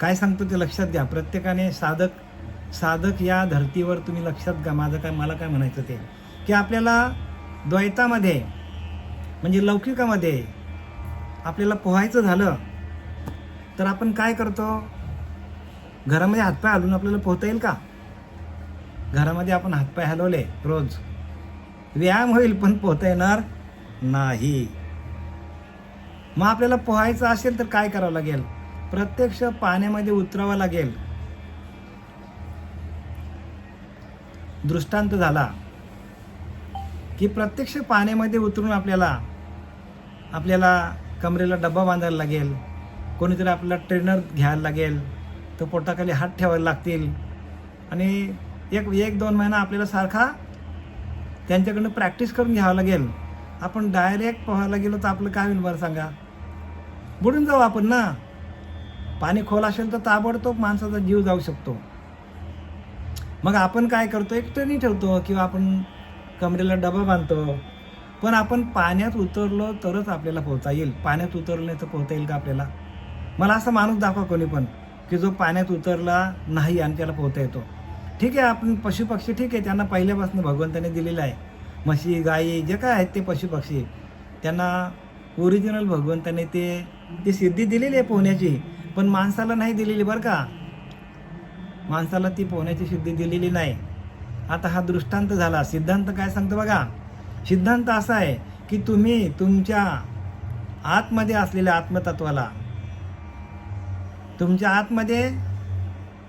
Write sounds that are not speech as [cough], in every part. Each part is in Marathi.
काय सांगतो ते लक्षात घ्या. प्रत्येकाने साधक साधक या धर्तीवर तुम्ही लक्षात घ्या. माझं काय मला काय म्हणायचं ते? की आपल्याला द्वैतामध्ये म्हणजे लौकिकामध्ये आपल्याला पोहायचं झालं तर आपण काय करतो? घरामध्ये हातपाय हलवून आपल्याला पोहता येईल का? घरामध्ये आपण हातपाय हलवले रोज. व्यायाम होईल पण पोहता येणार नाही. मग आपल्याला पोहायचं असेल तर काय करावं लागेल? प्रत्यक्ष पाण्यामध्ये उतरावं लागेल. दृष्टांत झाला. की प्रत्यक्ष पाण्यामध्ये उतरून आपल्याला आपल्याला कमरेला डब्बा बांधायला लागेल. कोणीतरी आपल्याला ट्रेनर घ्यायला लागेल. तो पोटाखाली हात ठेवायला लागतील. आणि एक एक दोन महिना आपल्याला सारखा त्यांच्याकडनं प्रॅक्टिस करून घ्यावं लागेल. आपण डायरेक्ट पोहायला गेलो तर आपलं काय होईल बरं सांगा. बुडून जाऊ आपण ना? पाणी खोल असेल तर ताबडतोब माणसाचा जीव जाऊ शकतो. मग आपण काय करतो? एक ट्रेनी ठेवतो किंवा आपण कमरेला डबा बांधतो. पण आपण पाण्यात उतरलो तरच आपल्याला पोहता येईल. पाण्यात उतरलं नाही तर पोहता येईल का आपल्याला? मला असा माणूस दाखवा कोणी पण की जो पाण्यात उतरला नाही आणि त्याला पोहता येतो. ठीक आहे आपण पशुपक्षी ठीक आहे त्यांना पहिल्यापासून भगवंताने दिलेलं आहे. म्हशी गायी जे काय आहेत ते पशुपक्षी. त्यांना ओरिजिनल भगवंताने ते ती सिद्धी दिलेली आहे पोहण्याची. पण माणसाला नाही दिलेली बरं का. माणसाला ती पोहण्याची सिद्धी दिलेली नाही. आता हा दृष्टांत झाला. सिद्धांत काय सांगतो बघा. सिद्धांत असा आहे की तुम्ही तुमच्या आतमध्ये असलेल्या आत्मतत्वाला तुमच्या आतमध्ये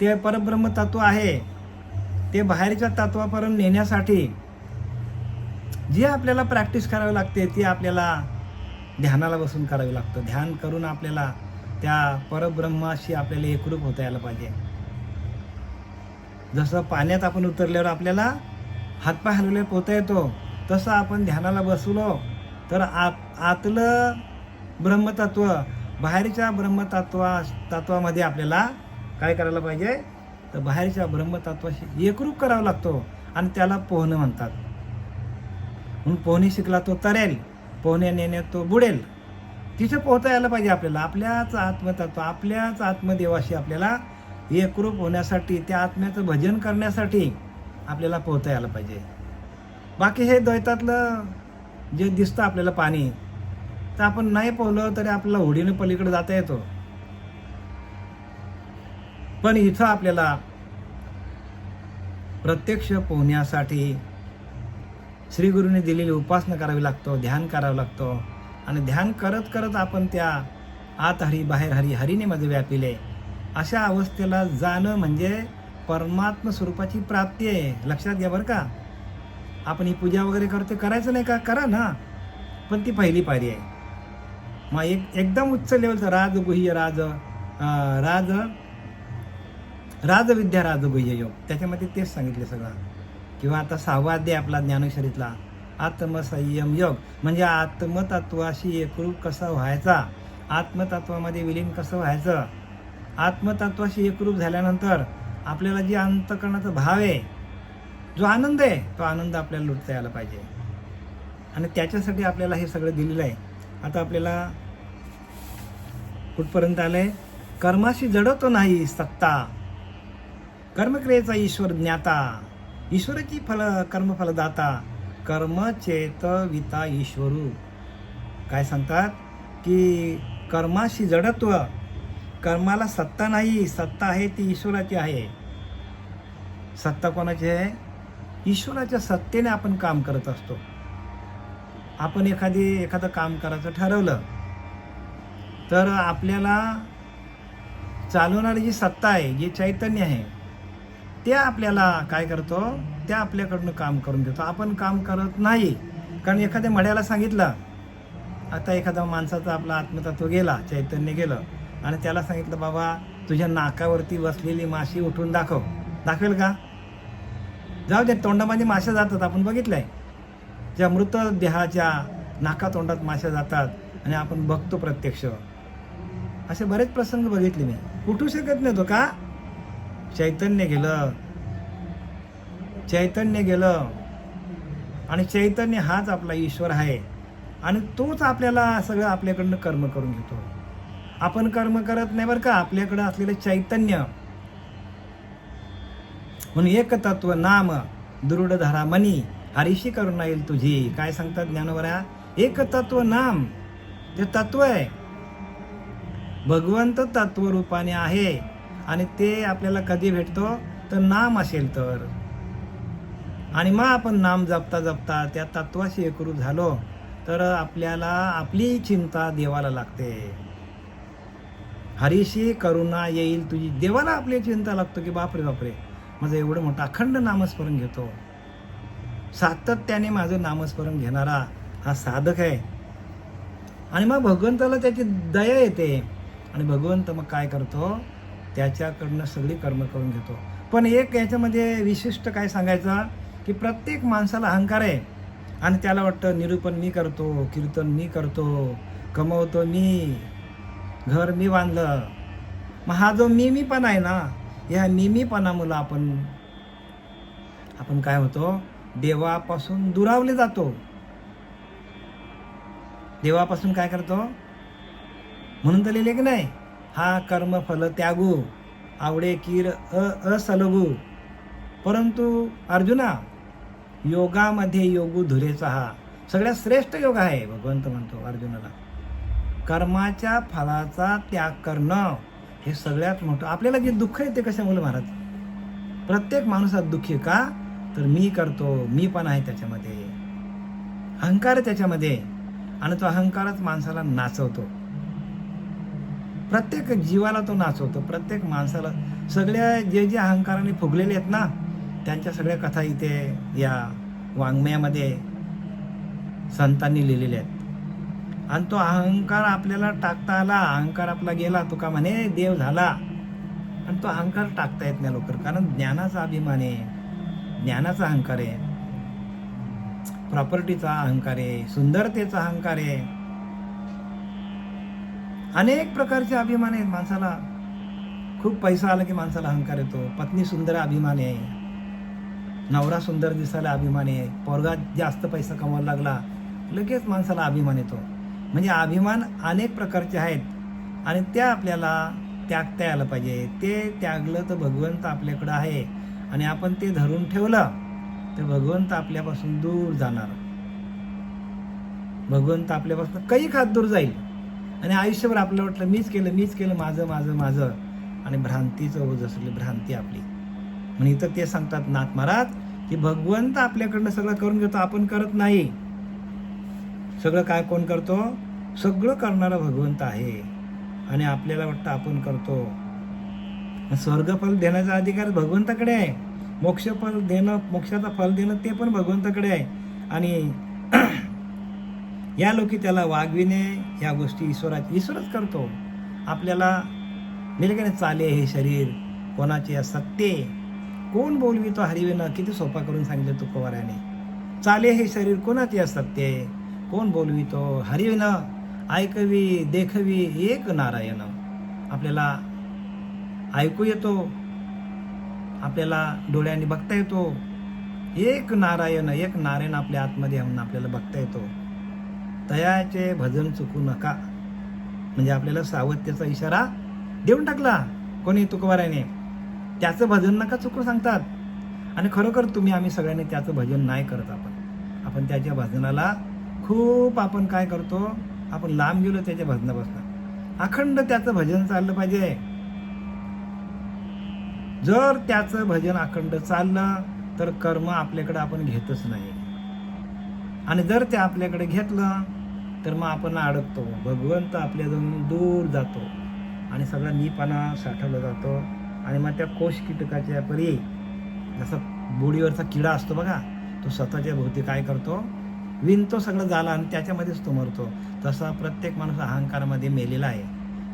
ते परब्रह्म तत्व आहे ते बाहेरच्या तत्वापर्यंत नेण्यासाठी जी आपल्याला प्रॅक्टिस करावी लागते ती आपल्याला ध्यानाला बसून करावी लागतं. ध्यान करून आपल्याला त्या परब्रह्माशी आपल्याला एकरूप होता यायला पाहिजे. जसं पाण्यात आपण उतरल्यावर आपल्याला हातपाय हलवले पोहता येतो तसं आपण ध्यानाला बसलो तर आप आतलं ब्रह्मतत्व बाहेरच्या ब्रह्मतत्वा तत्वामध्ये आपल्याला काय करायला पाहिजे? तर बाहेरच्या ब्रह्मतत्वाशी एकरूप करावा लागतो आणि त्याला पोहणं म्हणतात. म्हणून पोहणे शिकला तो तरेल पोहण्याने तो बुडेल. तिथे पोहता यायला पाहिजे आपल्याला. आपल्याच आत्मतत्व आपल्याच आत्मदेवाशी आपल्याला एकरूप होण्यासाठी त्या आत्म्याचं भजन करण्यासाठी आपल्याला पोहता यायला पाहिजे. बाकी हे द्वैतातलं जे दिसतं आपल्याला पाणी तर आपण नाही पोहलं तरी आपल्याला होडीने पलीकडे जाता येतो. पण इथं आपल्याला प्रत्यक्ष पोहण्यासाठी श्रीगुरुने दिलेली उपासना करावी लागतो ध्यान करावं लागतो. आणि ध्यान करत करत आपण त्या आत हरी बाहेर हरी हरिणीमध्ये व्यापिले. अशा अवस्थेला जाणं म्हणजे परमात्म स्वरूपाची प्राप्ती आहे. लक्षात घ्या बरं का. आपण ही पूजा वगैरे करतो करायचं नाही का? करा ना. पण ती पहिली पायरी आहे. मग एक एकदम उच्च लेवलचं राज गुह्य राज राज राजविद्या राजगुह्य योग. त्याच्यामध्ये तेच सांगितले सगळं. किंवा आता सहावा अध्याय आपला ज्ञानेश्वरीतला आत्मसंयम योग. म्हणजे आत्मतत्वाशी एकरूप कसा व्हायचा? आत्मतत्वामध्ये विलीन कसं व्हायचं? आत्मतत्वाशी एकरूप झाल्यानंतर आपल्याला जी अंतकरणाचा भाव आहे जो आनंद आहे तो आनंद आपल्याला लुटता यायला पाहिजे. आणि त्याच्यासाठी आपल्याला हे सगळं दिलेलं आहे. आता आपल्याला कुठपर्यंत आलंय? कर्माशी जडवतो नाही सत्ता. कर्मक्रियेचा ईश्वर ज्ञाता. ईश्वराची फल कर्मफलदाता. कर्म चेत विता ईश्वरू. काय सांगतात? की कर्माशी जडत्व कर्माला सत्ता नाही सत्ता आहे ती ईश्वराची आहे. सत्ता कोणाची आहे? ईश्वराच्या सत्तेने आपण काम करत असतो. आपण एखादी एखादं काम करायचं ठरवलं तर आपल्याला चालवणारी जी सत्ता आहे जे चैतन्य आहे ते आपल्याला काय करतो? त्या आपल्याकडनं काम करून घेतो आपण काम करत नाही. कारण एखाद्या मढ्याला सांगितलं आता एखादा माणसाचा आपला आत्मतत्व गेला चैतन्य गेलं आणि त्याला सांगितलं बाबा तुझ्या नाकावरती बसलेली माशी उठून दाखव. दाखवेल का? जाऊ दे तोंडामध्ये माश्या जातात. आपण बघितलंय. ज्या मृत देहाच्या नाका तोंडात माश्या जातात आणि आपण बघतो प्रत्यक्ष. असे बरेच प्रसंग बघितले मी. उठू शकत नाही तो का? चैतन्य गेलं. चैतन्य गेलं. आणि चैतन्य हाच आपला ईश्वर आहे. आणि तोच आपल्याला सगळं आपल्याकडनं कर्म करून घेतो. आपण कर्म करत नाही बरं का? आपल्याकडं असलेलं चैतन्य. म्हणून एक तत्व नाम दृढधारा धरा मनी. हरीशी करून येईल तुझी. काय सांगतात ज्ञानोबऱ्या? एक तत्व नाम. ते तत्व आहे. भगवंत तत्व रूपाने आहे. आणि ते आपल्याला कधी भेटतो? तर नाम असेल तर. आणि मग आपण नाम जपता जपता त्या तत्वाशी एकरूप झालो तर आपल्याला आपली चिंता देवाला लागते. हरीशी करुणा येईल तुझी. देवाला आपली चिंता लागतो की बापरे बापरे माझं एवढं मोठं अखंड नामस्मरण घेतो. सातत्याने माझं नामस्मरण घेणारा हा साधक आहे. आणि मग भगवंताला त्याची दया येते. आणि भगवंत मग काय करतो? त्याच्याकडनं सगळी कर्म करून घेतो. पण एक याच्यामध्ये विशिष्ट काय सांगायचं? की प्रत्येक माणसाला अहंकार आहे. आणि त्याला वाटतं निरूपण मी करतो कीर्तन मी करतो कमवतो मी घर मी बांधलं. मग हा जो मिमीपणा आहे ना या मिमीपणामुळं आपण आपण काय होतो? देवापासून दुरावले जातो. देवापासून काय करतो? म्हणून तर लिहिले की नाही हा कर्मफल त्यागू आवडे कीर अ असलगू. परंतु अर्जुना योगामध्ये योगू धुरेचा हा सगळ्यात श्रेष्ठ योग आहे भगवंत म्हणतो अर्जुनाला. कर्माच्या फळाचा त्याग करणं हे सगळ्यात मोठं आपल्याला जे दुःख आहे ते कशामुळे महाराज? प्रत्येक माणूसात दुःखी का? तर मी करतो मी पण आहे त्याच्यामध्ये. अहंकार त्याच्यामध्ये. आणि तो अहंकारच माणसाला नाचवतो. प्रत्येक जीवाला तो नाचवतो. प्रत्येक माणसाला सगळ्या जे जे अहंकाराने फुगलेले आहेत ना त्यांच्या सगळ्या कथा इथे या वाङ्मयामध्ये संतांनी लिहिलेल्या आहेत. आणि तो अहंकार आपल्याला टाकता आला अहंकार आपला गेला तो का म्हणे देव झाला. आणि तो अहंकार टाकता येत नाही लवकर कारण ज्ञानाचा अभिमान आहे ज्ञानाचा अहंकार आहे. प्रॉपर्टीचा अहंकार आहे सुंदरतेचा अहंकार आहे. अनेक प्रकारचे अभिमान आहेत माणसाला. खूप पैसा आला की माणसाला अहंकार येतो. पत्नी सुंदर अभिमान आहे. नवरा सुंदर दिसायला अभिमान आहे. पोरगा जास्त पैसा कमवायला लागला लगेच माणसाला अभिमान येतो. म्हणजे अभिमान अनेक प्रकारचे आहेत आणि त्या आपल्याला त्यागता यायला पाहिजे. ते त्यागलं तर भगवंत आपल्याकडं आहे आणि आपण ते धरून ठेवलं तर भगवंत आपल्यापासून दूर जाणार. भगवंत आपल्यापासून काही खात दूर जाईल. आणि आयुष्यभर आपलं वाटलं मीच केलं मीच केलं माझं माझं माझं. आणि भ्रांतीचं ओझ असली भ्रांती आपली. म्हणजे इथं ते सांगतात नाथ महाराज की भगवंत आपल्याकडनं सगळं करून घेतो आपण करत नाही. सगळं काय कोण करतो? सगळं करणारा भगवंत आहे. आणि आपल्याला वाटतं आपण करतो. स्वर्गफल देण्याचा अधिकार भगवंताकडे आहे. मोक्षफल देणं मोक्षाचा फल देणं ते पण भगवंताकडे आहे. आणि या लोकी त्याला वागविणे या गोष्टी ईश्वरा ईश्वरच करतो. आपल्याला निलगणे चाले हे शरीर कोणाचे सत्ते कोण बोलवी तो हरिवेनं? किती सोपा करून सांगितलं तुकोवाराने चाले हे शरीर कोणाचे असत्य कोण बोलवी तो हरिवेनं? ऐकवी देखवी एक नारायण. आपल्याला ऐकू येतो. आपल्याला डोळ्यांनी बघता येतो. एक नारायण एक नारायण आपल्या आतमध्ये म्हणून आपल्याला बघता येतो. तयाचे भजन चुकू नका. म्हणजे आपल्याला सावत्याचा इशारा देऊन टाकला. कोणी? तुकवाऱ्याने त्याचं भजन नका चुकून सांगतात. आणि खरोखर तुम्ही आम्ही सगळ्यांनी त्याचं भजन नाही करत आपण. आपण त्याच्या भजनाला खूप आपण काय करतो आपण लांब गेलो त्याच्या भजनापासून. अखंड त्याचं भजन चाललं पाहिजे. जर त्याचं भजन अखंड चाललं तर कर्म आपल्याकडे आपण घेतच नाही. आणि जर ते आपल्याकडे घेतलं तर मग आपण अडकतो. भगवंत आपल्याजवळून दूर जातो. आणि सगळा नीपणा साठवला जातो. आणि मग त्या कोश कीटकाच्या परी जसा बोडीवरचा किडा असतो बघा तो स्वतःच्या भोवती काय करतो? विणतो सगळं झाला आणि त्याच्यामध्येच तो मरतो. तसा प्रत्येक माणूस अहंकारामध्ये मेलेला आहे.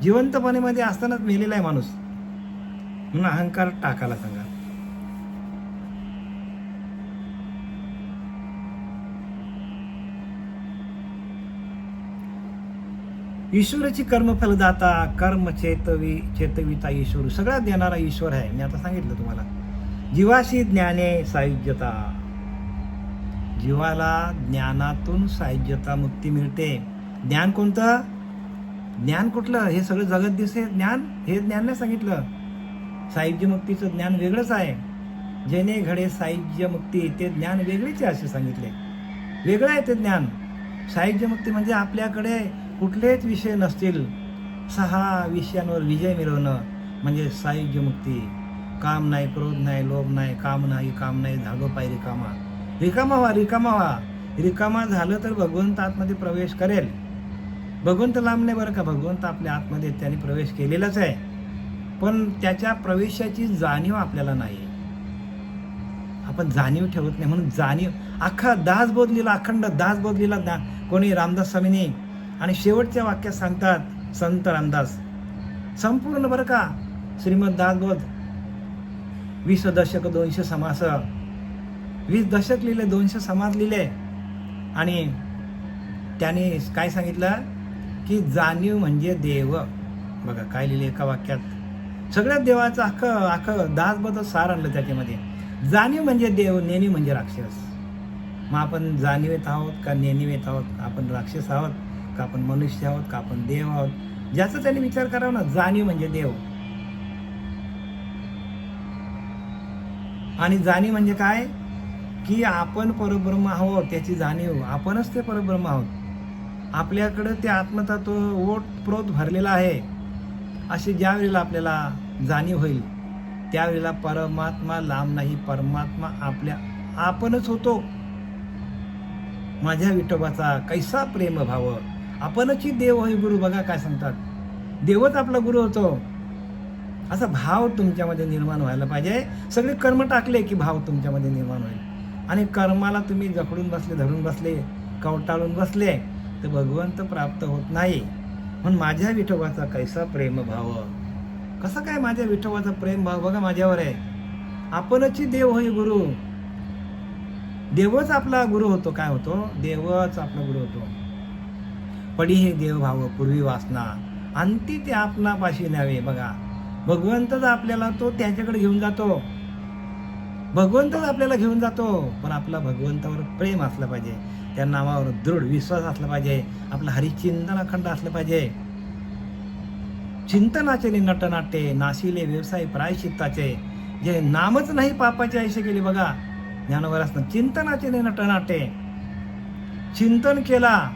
जिवंतपणेमध्ये असतानाच मेलेला आहे माणूस. म्हणून अहंकार टाकायला सांगा. ईश्वराची कर्मफलदाता कर्म चेतवी चेतविता ईश्वर सगळ्यात देणारा ईश्वर आहे. मी आता सांगितलं तुम्हाला. जीवाशी ज्ञाने सायुज्यता. जीवाला ज्ञानातून सायुज्यता मुक्ती मिळते. ज्ञान कोणतं? ज्ञान कुठलं? हे सगळं जगत दिसे. ज्ञान? हे ज्ञान नाही सांगितलं. साहित्य मुक्तीचं ज्ञान वेगळंच आहे. जेणे घडे साहित्य मुक्ती ते ज्ञान वेगळेच आहे असे सांगितले. वेगळं आहे ते ज्ञान. साहित्य मुक्ती म्हणजे आपल्याकडे कुठलेच विषय नसतील. सहा विषयांवर विजय मिळवणं म्हणजे सायुज्य मुक्ती. काम नाही क्रोध नाही लोभ नाही काम नाही काम नाही झालो पाय रिकामा. रिकामा व्हा रिकामा व्हा. रिकामा झालं तर भगवंत आतमध्ये प्रवेश करेल. भगवंत लांब नाही बरं का? भगवंत आपल्या आतमध्ये त्याने प्रवेश केलेलाच आहे. पण त्याच्या प्रवेशाची जाणीव आपल्याला नाही. आपण जाणीव ठेवत नाही म्हणून जाणीव अख्खा दास बोधलेला अखंड दास बोधलीला दा कोणी रामदास स्वामीने आणि शेवटच्या वाक्यात सांगतात संत रामदास. संपूर्ण बरं का? श्रीमद दासबोध वीस दशक दोनशे समास. वीस दशक लिहिले दोनशे समाज लिहिले. आणि त्याने काय सांगितलं? की जाणीव म्हणजे देव. बघा काय लिहिले एका वाक्यात? सगळ्यात देवाचं अख्खं अख्खं दासबद्ध सार आणलं त्याच्यामध्ये. जाणीव म्हणजे देव नेणीव म्हणजे राक्षस. मग आपण जाणीवेत आहोत का नेणीवेत आहोत? आपण राक्षस आहोत. का आपण मनुष्य आहोत का आपण देव आहोत? ज्याचा त्याने विचार करावा ना जाणीव म्हणजे देव. आणि जाणीव म्हणजे काय? की आपण परब्रह्म आहोत त्याची जाणीव. आपणच ते परब्रह्म आहोत. आपल्याकडं ते आत्मतत्व ओट प्रोत भरलेला आहे. अशी ज्या वेळेला आपल्याला जाणीव होईल त्यावेळेला परमात्मा लांब नाही. परमात्मा आपल्या आपणच होतो. माझ्या विठोबाचा कैसा प्रेम भाव आपणची देव होय गुरु बघा काय सांगतात. देवच आपला गुरु होतो. असा भाव तुमच्यामध्ये निर्माण व्हायला पाहिजे. सगळे कर्म टाकले की भाव तुमच्यामध्ये निर्माण होईल. आणि कर्माला तुम्ही जखडून बसले धरून बसले कवटाळून बसले तर भगवंत प्राप्त होत नाही. म्हणून माझ्या विठोबाचा कैसा प्रेम भाव? कसा काय माझ्या विठोबाचा प्रेम भाव? बघा माझ्यावर आहे. आपणची देव होय गुरु. देवच आपला गुरु होतो. काय होतो? देवच आपला गुरु होतो. पडी हे देव भाव पूर्वी वासना. अंती ते आपणापाशी न्यावे. बघा भगवंतच आपल्याला तो त्याच्याकडे घेऊन जातो. भगवंतच आपल्याला घेऊन जातो. पण आपला भगवंतावर प्रेम असलं पाहिजे. त्या नावावर दृढ विश्वास असला पाहिजे. आपलं हरिचिंतन अखंड असलं पाहिजे. चिंतनाचे नटनाट्ये नाशिले व्यवसाय प्रायश्चित्ताचे. जे नामच नाही पापाचे आयुष्य केले बघा. ज्ञानवर असणं. चिंतनाचे नटनाट्ये. चिंतन केला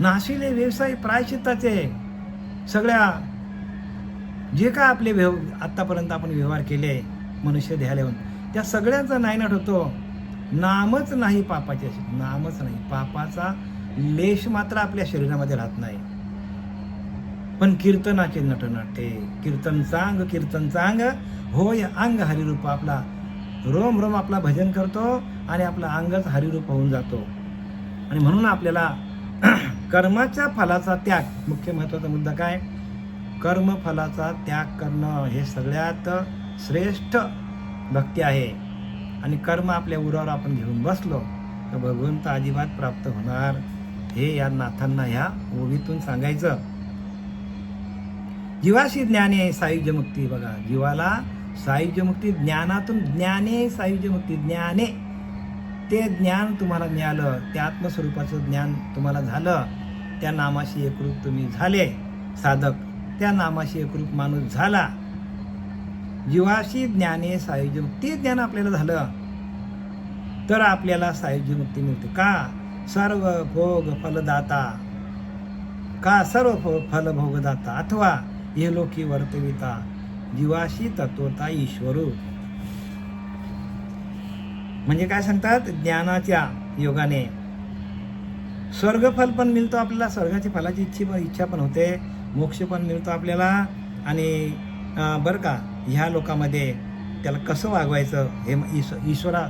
नाशिले व्यवसाय प्रायश्चित्ताचे सगळ्या जे काय आपले व्यव आत्तापर्यंत आपण व्यवहार केले मनुष्य ध्याला येऊन त्या सगळ्यांचा नायनाट होतो. नामच नाही पापाचे नामच नाही. पापाचा लेश मात्र आपल्या शरीरामध्ये राहत नाही. पण कीर्तनाचे नटनाट्ये कीर्तन चांग कीर्तन चांग होय अंग हरिरूप आपला. रोम रोम आपला भजन करतो आणि आपला अंगच हरिरूप होऊन जातो. आणि म्हणून आपल्याला कर्माच्या फलाचा त्याग. मुख्य महत्त्वाचा मुद्दा काय? कर्मफलाचा त्याग करणं हे सगळ्यात श्रेष्ठ भक्ती आहे. आणि कर्म आपल्या उरावर आपण घेऊन बसलो तर भगवंत अजिबात प्राप्त होणार हे या नाथांना ह्या ओवीतून सांगायचं. जीवाशी ज्ञाने सायुज्य मुक्ती. बघा जीवाला सायुज्य मुक्ती ज्ञानातून ज्ञाने सायुज्य मुक्ती. ज्ञाने ते ज्ञान तुम्हाला मिळालं त्या आत्मस्वरूपाचं ज्ञान तुम्हाला झालं त्या नामाशी एकरूप तुम्ही झाले. साधक त्या नामाशी एकरूप माणूस झाला. जीवाशी ज्ञाने सायुज्य मुक्ती ज्ञान आपल्याला झालं. तर आपल्याला सायुजी मुक्ती मिळते. का? सर्व भोग फलदाता. का सर्व फल भोगदाता? अथवा हे लोकी वर्तविता. जीवाशी तत्वता ईश्वरू. म्हणजे काय सांगतात? ज्ञानाच्या योगाने. स्वर्गफल पण मिळतो आपल्याला स्वर्गाची फलाची इच्छी पण इच्छा पण होते मोक्ष पण मिळतो आपल्याला. आणि बरं का ह्या लोकामध्ये त्याला कसं वागवायचं हे ईश्व ईश्वरा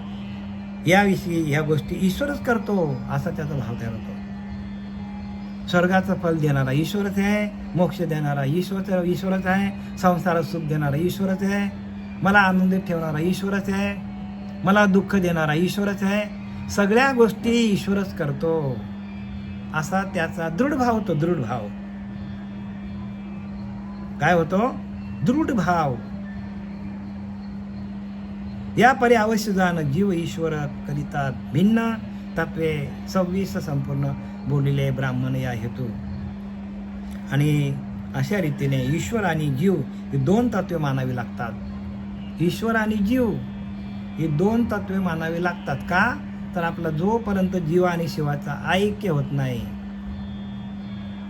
याविषयी ह्या गोष्टी ईश्वरच करतो असा त्याचा भाव तयार होतो. स्वर्गाचं फल देणारा ईश्वरच आहे मोक्ष देणारा ईश्वरच ईश्वरच आहे संसारात सुख देणारा ईश्वरच आहे मला आनंदित ठेवणारा ईश्वरच आहे मला दुःख देणारा ईश्वरच आहे सगळ्या गोष्टी ईश्वरच करतो. असा त्याचा दृढ भाव होतो दृढ भाव. काय होतो? दृढ भाव. या परी अवश्य जाण जीव ईश्वर करिता भिन्न तत्वे सव्वीस संपूर्ण बोललेले ब्राह्मण या हेतू. आणि अशा रीतीने ईश्वर आणि जीव ही दोन तत्वे मानावी लागतात. ईश्वर आणि जीव ही दोन तत्वे मानावी लागतात का? तर आपला जोपर्यंत जीव आणि शिवाचा ऐक्य होत नाही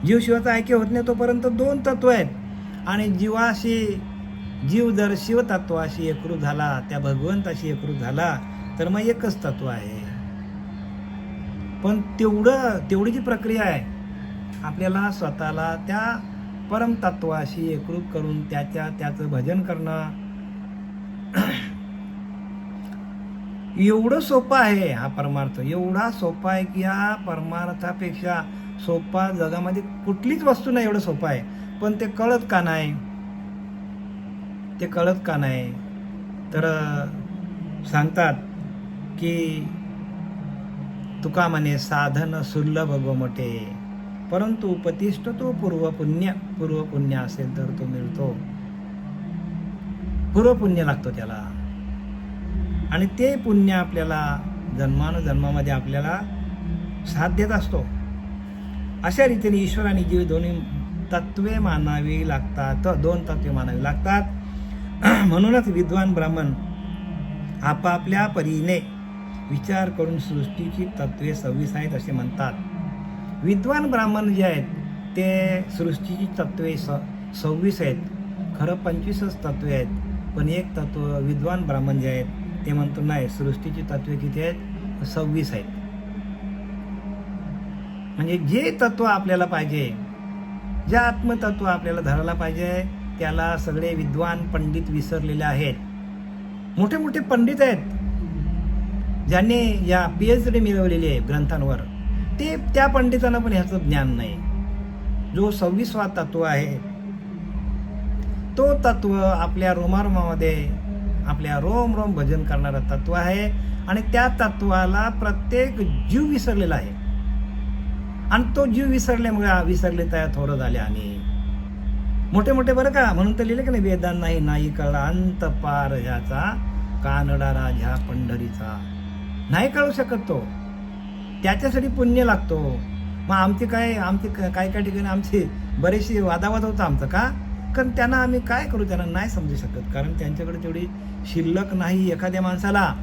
जीव शिवाचा ऐक्य होत नाही तोपर्यंत दोन तत्व आहेत. आणि जीवाशी जीव जर शिवतत्वाशी एकरूप झाला त्या भगवंताशी एकरूप झाला तर मग एकच तत्व आहे. पण तेवढं तेवढी जी प्रक्रिया आहे आपल्याला स्वतःला त्या परमतत्वाशी एकरूप करून त्याच्या त्याचं भजन करणं एवढं सोपं आहे हा परमार्थ. एवढा सोपा आहे की या परमार्थापेक्षा सोपा जगामध्ये कुठलीच वस्तू नाही एवढं सोपं आहे. पण ते कळत का नाही? ते कळत का नाही? तर सांगतात की तुका म्हणे साधन सुलभ गोमटे परंतु उपतिष्ठ तो पूर्वपुण्य. पूर्वपुण्य असेल तर तो मिळतो. पूर्वपुण्य लागतो त्याला. आणि ते पुण्य आपल्याला जन्मानुजन्मामध्ये आपल्याला साथ देत असतो. अशा रीतीने ईश्वर आणि जीव दोन्ही तत्वे मानावी लागतात. दोन तत्वे मानावी लागतात. [clears throat] म्हणूनच विद्वान ब्राह्मण आपापल्या परीने विचार करून सृष्टीची तत्वे सव्वीस आहेत असे म्हणतात. विद्वान ब्राह्मण जे आहेत ते सृष्टीची तत्वे स सव्वीस आहेत. खरं पंचवीसच तत्वे आहेत. पण एक तत्व विद्वान ब्राह्मण जे आहेत ते म्हणतो नाही सृष्टीची तत्वे किती आहेत? सव्वीस आहेत. म्हणजे जे तत्व आपल्याला पाहिजे जे आत्मतत्व आपल्याला धरायला पाहिजे त्याला सगळे विद्वान पंडित विसरलेले आहेत. मोठे मोठे पंडित आहेत ज्यांनी या पी एच डी मिळवलेली आहे ग्रंथांवर. ते त्या पंडितांना पण ह्याचं ज्ञान नाही. जो सव्वीसवा तत्व आहे तो तत्व आपल्या रोमारोमामध्ये आपल्या रोम रोम भजन करणारं तत्व आहे आणि त्या तत्वाला प्रत्येक जीव विसरलेला आहे. आणि तो जीव विसरल्यामुळे विसरले त्या थोरं झाले आणि मोठे मोठे बरं का म्हणून तर लिहिले की नाही वेदांनाही नाही नाही कळला. अंत पार ह्याचा कानडा राजा पंढरीचा. नाही कळू शकत तो. त्याच्यासाठी पुण्य लागतो. मग आमची काय आमची काय काय ठिकाणी आमची बरेचशी वादावाद होता आमचं का? कारण त्यांना आम्ही काय करू त्यांना नाही समजू शकत. कारण त्यांच्याकडे तेवढी शिल्लक नाही. एखाद्या माणसाला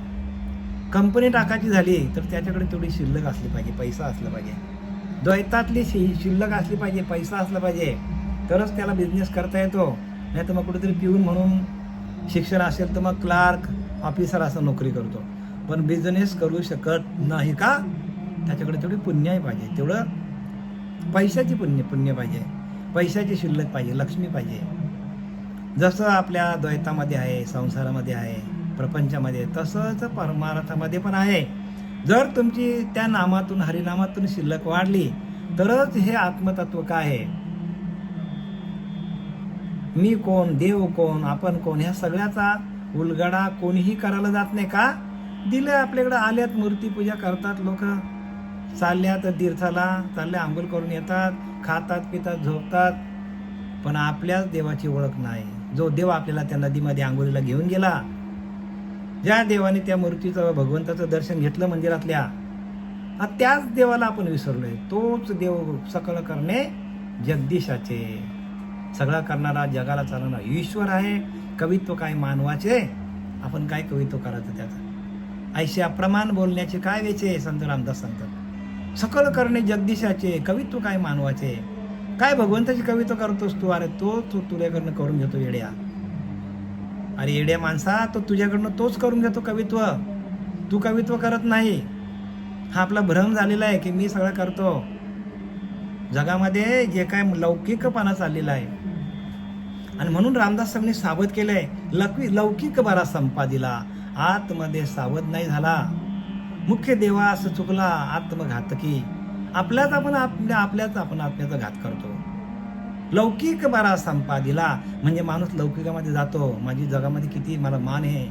कंपनी टाकायची झाली तर त्याच्याकडे तेवढी शिल्लक असली पाहिजे पैसा असला पाहिजे. द्वैतातली शि शिल्लक असली पाहिजे पैसा असला पाहिजे तरच त्याला बिझनेस करता येतो. नाही तर मग कुठेतरी पिऊन म्हणून शिक्षण असेल तर मग क्लार्क ऑफिसर असं नोकरी करतो. पण बिझनेस करू शकत नाही का? त्याच्याकडे तेवढी पुण्याही पाहिजे. तेवढं पैशाची पुण्य पुण्य पाहिजे. पैशाची शिल्लक पाहिजे लक्ष्मी पाहिजे. जसं आपल्या द्वैतामध्ये आहे संसारामध्ये आहे प्रपंचामध्ये तसंच परमार्थामध्ये पण आहे. जर तुमची त्या नामातून हरिनामातून शिल्लक वाढली तरच हे आत्मतत्व काय आहे? मी कोण देव कोण आपण कोण ह्या सगळ्याचा उलगडा कोणीही करायला जात नाही का? दिले आपल्याकडे आल्यात मूर्तीपूजा करतात लोक. चालल्यात तीर्थाला चालल्या आंघोळ करून येतात. खातात पितात झोपतात पण आपल्याच देवाची ओळख नाही. जो देव आपल्याला त्या नदीमध्ये आंघोळीला घेऊन गेला ज्या देवाने त्या मूर्तीचं भगवंताचं दर्शन घेतलं मंदिरातल्या त्याच देवाला आपण विसरलोय. तोच देव सकळ करणे जगदीशाचे. सगळा करणारा जगाला चालणारा ईश्वर आहे. कवित्व काय मानवाचे? आपण काय कवित्व करायचं त्याचं? ऐशा प्रमाण बोलण्याचे काय वेचे? संत रामदास संत सकल करणे जगदीशाचे कवित्व काय मानवाचे? काय भगवंताची कवित्व करतोस तू? अरे तो तू तुझ्याकडनं करून घेतो येड्या. अरे येड्या माणसा तो तुझ्याकडनं तोच करून घेतो कवित्व. तू कवित्व करत नाही. हा आपला भ्रम झालेला आहे की मी सगळं करतो. जगामध्ये जे काय लौकिकपणा चाललेला आहे. आणि म्हणून रामदास साहेबांनी सावध केलंय लकवी लौकिक बरा संपादिला. आतमध्ये सावध नाही झाला. मुख्य देवा असं चुकला आत्मघातकी. आपल्याच आपण आपल्या आपल्याच आपण आत्म्याचा घात करतो. लौकिक बरा संपादिला म्हणजे माणूस लौकिकामध्ये जातो. माझी जगामध्ये किती मला मान आहे.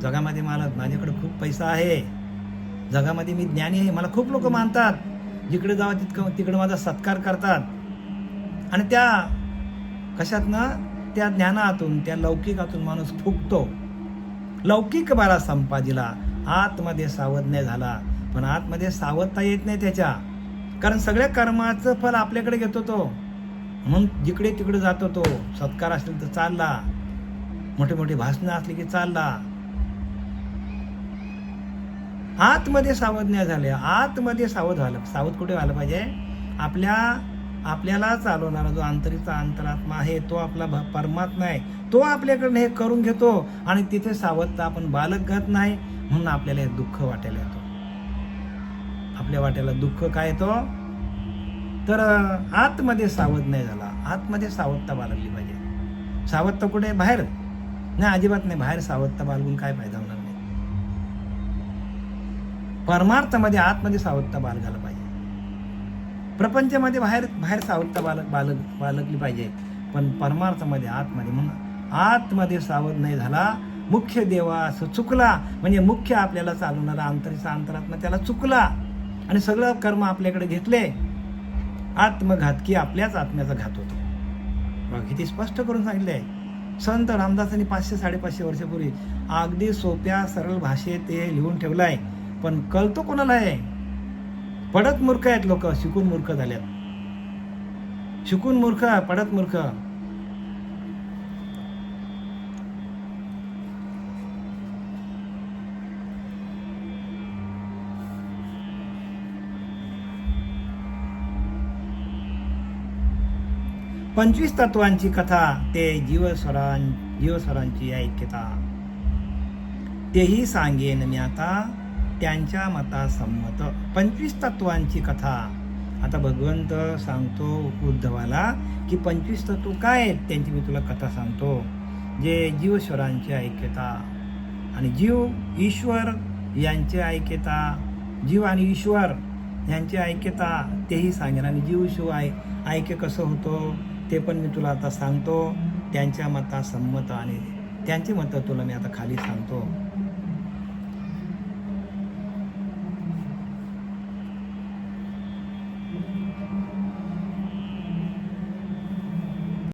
जगामध्ये मला माझ्याकडे खूप पैसा आहे. जगामध्ये मी ज्ञानी आहे. मला खूप लोक मानतात. जिकडे जावा तितकं तिकडे माझा सत्कार करतात. आणि त्या कशातनं? त्या ज्ञानातून त्या लौकिकातून माणूस फुकतो लौकिक बारा संपादिला आतमध्ये सावध नाही झाला. पण आतमध्ये सावधता येत नाही त्याच्या. कारण सगळ्या कर्माचं फल आपल्याकडे घेतो तो. म्हणून जिकडे तिकडे जातो तो. सत्कार असेल तर चालला. मोठे मोठे भाषणं असली की चालला. आतमध्ये सावध नाही झाले. आतमध्ये सावध व्हायला सावध कुठे व्हायला पाहिजे? आपल्या आपल्याला चालवणारा जो अंतरीचा अंतरात्मा आहे तो आपला भ- परमात्मा आहे. तो आपल्याकडनं हे करून घेतो. आणि तिथे सावधता आपण बालक घात नाही. म्हणून आपल्याला हे दुःख वाटायला येतो. आपल्या वाट्याला दुःख काय येतो? तर आतमध्ये सावध नाही झाला. आतमध्ये सावधता बाळगली पाहिजे. सावधता कुठे? बाहेर. नाही अजिबात नाही. बाहेर सावधता बाळगून काय फायदा होणार नाही. परमार्थामध्ये आतमध्ये सावधता बाळगायला पाहिजे. प्रपंचमध्ये बाहेर बाहेर सावधता बालक बालक बाळगली पाहिजे. पण परमार्थामध्ये आतमध्ये म्हणून आतमध्ये सावध नाही झाला. मुख्य देवा असं चुकला म्हणजे मुख्य आपल्याला चालवणारा अंतरीचा अंतरात्मा त्याला चुकला. आणि सगळं कर्म आपल्याकडे घेतले. आत्मघातकी आपल्याच आत्म्याचा घात होतो. बघा किती स्पष्ट करून सांगितले संत रामदासांनी पाचशे साडेपाचशे वर्षापूर्वी अगदी सोप्या सरळ भाषेत ते लिहून ठेवलं आहे पण कळतो कोणाला आहे? पडत मूर्ख आहेत लोक. शिकून मूर्ख झाल्यात. शिकून मूर्ख पडत मूर्ख. पंचवीस तत्वांची कथा ते जीवस्वरां जीवस्वरांची ऐक्यता. तेही सांगेन मी आता त्यांच्या मतासंमत. पंचवीस तत्वांची कथा. आता भगवंत सांगतो उद्धवाला की पंचवीस तत्व काय आहेत त्यांची मी तुला कथा सांगतो. जे जीवस्वरांची ऐक्यता. आणि जीव ईश्वर यांची ऐक्यता. जीव आणि ईश्वर यांची ऐक्यता. तेही सांगेन. आणि जीव शिव ऐ ऐक्य कसं होतं? ते पण मी तुला आता सांगतो. त्यांच्या मतासंमत आणि त्यांची मतं तुला मी आता खाली सांगतो.